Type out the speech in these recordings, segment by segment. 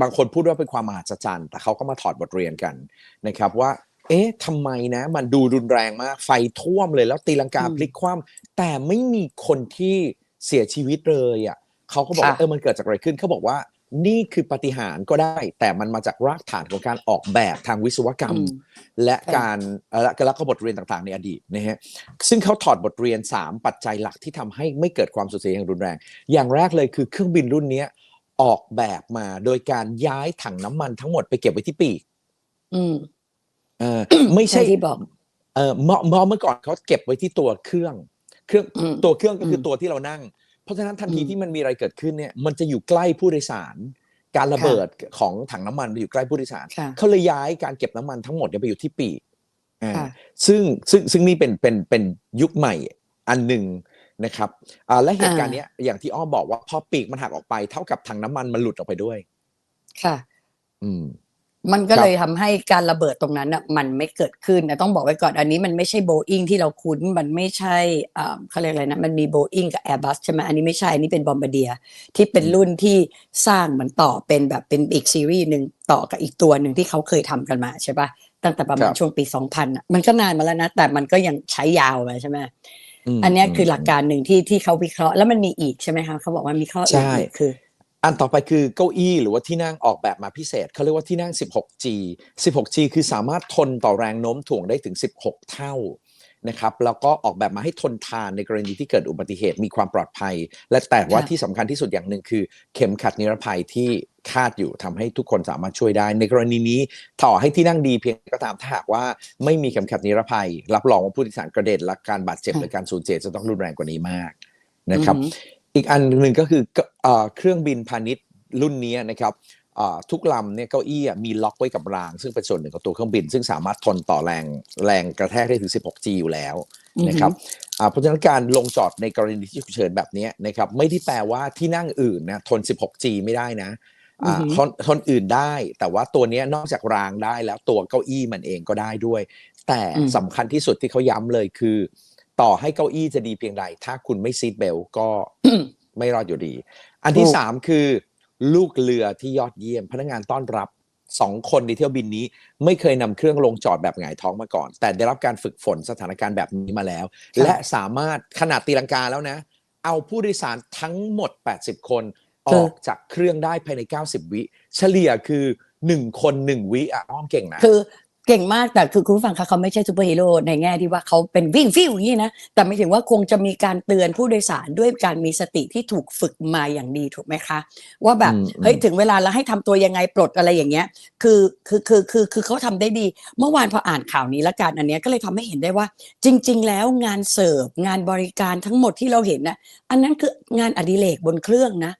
บางคนพูดว่าเป็นความมหัศจรรย์ แต่เขาก็มาถอดบทเรียนกันนะครับว่า เอ๊ะทำไมนะมันดูรุนแรงมาก ไฟท่วมเลยแล้วตีลังกาอืมพลิกคว่ำแต่ไม่มีคนที่เสียชีวิตเลยอะเขาก็บอกว่าค่ะเออมันเกิดจากอะไรขึ้นเขาบอกว่านี่คือปาฏิหารย์ก็ได้ แต่มันมาจากรากฐานของการออกแบบทางวิศวกรรมอืมและค่ะการเอ่อและแล้วก็บทเรียนต่างๆ ในอดีตนะฮะซึ่งเขาถอดบทเรียน 3 ปัจจัยหลักที่ทำให้ไม่เกิดความสูญเสียอย่างรุนแรง อย่างแรกเลยคือเครื่องบินรุ่นเนี้ย ออกแบบมาโดยการย้ายถังน้ำมันทั้งหมดไปเก็บไว้ที่ปีกอืมเออไม่ใช่ใช่ที่บอกเออเมื่อเมื่อเมื่อก่อนเขาเก็บไว้ที่ตัวเครื่อง เครื่องอืมตัวเครื่องก็คืออมตัวที่เรานั่ง เพราะฉะนั้นทันทีอืมที่มันมีอะไรเกิดขึ้นเนี่ยมันจะอยู่ใกล้ผู้โดยสาร การระเบิดของถังน้ำมันมันอยู่ใกล้ผู้โดยสารค่ะเขาเลยย้ายการเก็บน้ำมันทั้งหมดเนี่ยไปอยู่ที่ปีกอ่าค่ะซึ่งซึ่งซึ่งนี่เป็นเป็นเป็นยุคใหม่อันหนึ่ง นะครับอ่าและเหตุการณ์อ่าเนี้ยอย่างที่อ้อมบอกว่าพอปีกมันหักออกไปเท่ากับถังน้ำมันมันหลุดออกไปด้วย ค่ะ อืมมันก็ครับเลยทำให้การระเบิดตรงนั้นน่ะมันไม่เกิดขึ้นนะต้องบอกไว้ก่อนอันนี้มันไม่ใช่โบอิงที่เราคุ้นมันไม่ใช่อ่าเขาเรียกอะไรนะมันมีโบอิงกับ Airbus ใช่ไหมอันนี้ไม่ใช่อันนี้เป็นบอมบ r เดียที่เป็นรุ่นที่สร้างเหมือนต่อเป็นแบบเป็นอีกซีรีส์หนึ่งต่อกับอีกตัวหนึ่งที่เขาเคยทำกันมาใช่ปะตั้งแต่ประมาณครับช่วงปี 2000อะมันก็นานมาแล้วนะ แต่มันก็ยังใช้ยาวไปใช่ไหมม อันเนี้ยคือมหลักการหนึ่งที่ที่เขาวิเคราะห์แล้วมันมีอีกใช่ไหมคะเขาบอกว่ามีข้ออื่นใช่อีกคือ อันต่อไปคือเก้าอี้หรือว่าที่นั่งออกแบบมาพิเศษเขาเรียกว่าที่นั่ง 16G 16G คือสามารถทนต่อแรงโน้มถ่วงได้ถึง 16 เท่า นะครับแล้วก็ออกแบบมาให้ทนทานในกรณีที่เกิดอุบัติเหตุมีความปลอดภัย และแต่ว่าค่ะที่สำคัญที่สุดอย่างหนึ่งคือ เข็มขัดนิรภัยที่คาดอยู่ทำให้ทุกคนสามารถช่วยได้ ในกรณีนี้ต่อให้ที่นั่งดีเพียงก็ตามถ้าหากว่าไม่มีเข็มขัดนิรภัย รับรองว่าผู้โดยสารกระเด็นและการบาดเจ็บหรือการสูญเสียจะต้องรุนแรงกว่านี้มากนะครับอือหืออีกอันหนึ่งก็คือก็เอ่อเครื่องบินพาณิชย์รุ่นนี้นะครับเอ่อ ทุกลำเนี่ยเก้าอี้อะมีล็อกไว้กับราง ซึ่งเป็นส่วนหนึ่งของตัวเครื่องบิน ซึ่งสามารถทนต่อแรงแรงกระแทกได้ถึง 16G อยู่แล้วนะครับอ่าเพราะฉะนั้นการลงจอดในกรณีที่ฉุกเฉินแบบนี้นะครับไม่ได้แปลว่าที่นั่งอื่นนะทน 16G ไม่ได้นะอ่าอือหือทนทนอื่นได้ แต่ว่าตัวเนี้ยนอกจากรางได้แล้วตัวเก้าอี้มันเองก็ได้ด้วย แต่อืมสำคัญที่สุดที่เขาย้ำเลยคือ ต่อให้เก้าอี้จะดีเพียงใด ถ้าคุณไม่ซีทเบลก็ไม่รอดอยู่ดี อันที่ถูกสามคือ ลูกเรือที่ยอดเยี่ยม พนักงานต้อนรับสองคนในเที่ยวบินนี้ ไม่เคยนำเครื่องลงจอดแบบหงายท้องมาก่อน แต่ได้รับการฝึกฝนสถานการณ์แบบนี้มาแล้วค่ะและสามารถขนาดตีลังกาแล้วนะ เอาผู้โดยสารทั้งหมด 80 คน ออกจากเครื่องได้ภายใน 90 วิ เฉลี่ยคือ 1 คน 1 วิอะอ้อมเก่งนะ คือ เก่งมากแต่คือคุณผู้ฟังคะเขาไม่ใช่ซูเปอร์ฮีโร่ในแง่ที่ว่าเขาเป็นวิ่งฟิวอย่างนี้นะแต่ไม่ถึงว่าคงจะมีการเตือนผู้โดยสารด้วยการมีสติที่ถูกฝึกมาอย่างดีถูกไหมคะ ว่าแบบอืมเฮ้ยอืมถึงเวลาแล้วให้ทำตัวยังไงปลดอะไรอย่างเงี้ย คือคือคือคือคือเขาทำได้ดี เมื่อวานพออ่านข่าวนี้แล้วกันอันเนี้ยก็เลยทำให้เห็นได้ว่า จริง ๆ แล้วงานเสิร์ฟงานบริการทั้งหมดที่เราเห็นนะอันนั้นคืองานอดิเรกบนเครื่องนะ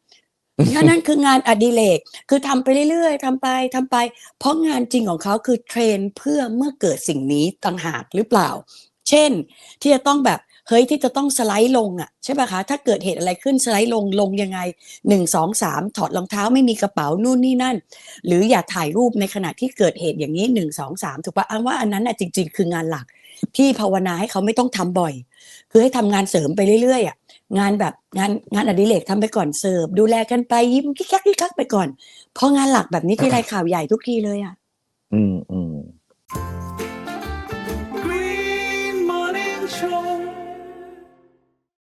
นั่นนั่นคืองานอดิเรกคือทำไปเรื่อยๆทำไปทำไป เพราะงานจริงของเขาคือเทรนเพื่อเมื่อเกิดสิ่งนี้ต่างหากหรือเปล่า เช่นที่จะต้องแบบ เฮ้ยที่จะต้องสไลด์ลงอะใช่ป่ะคะถ้าเกิดเหตุอะไรขึ้นสไลด์ลงลงยังไงหนึ่งสองสามถอดรองเท้าไม่มีกระเป๋านู่นนี่นั่น หรืออย่าถ่ายรูปในขณะที่เกิดเหตุอย่างนี้หนึ่งสองสามถูกปะอันว่าอันนั้นน่ะจริง ๆ คืองานหลักที่ภาวนาให้เขาไม่ต้องทำบ่อย คือให้ทำงานเสริมไปเรื่อยๆอะงานแบบงานงานอดิเรกทำไปก่อนเสิร์ฟดูแลกันไปยิ้มคิกคักคิกคักไปก่อนเพราะงานหลักแบบนี้ที่ไรข่าวใหญ่ทุกทีเลยอะ อืมอืม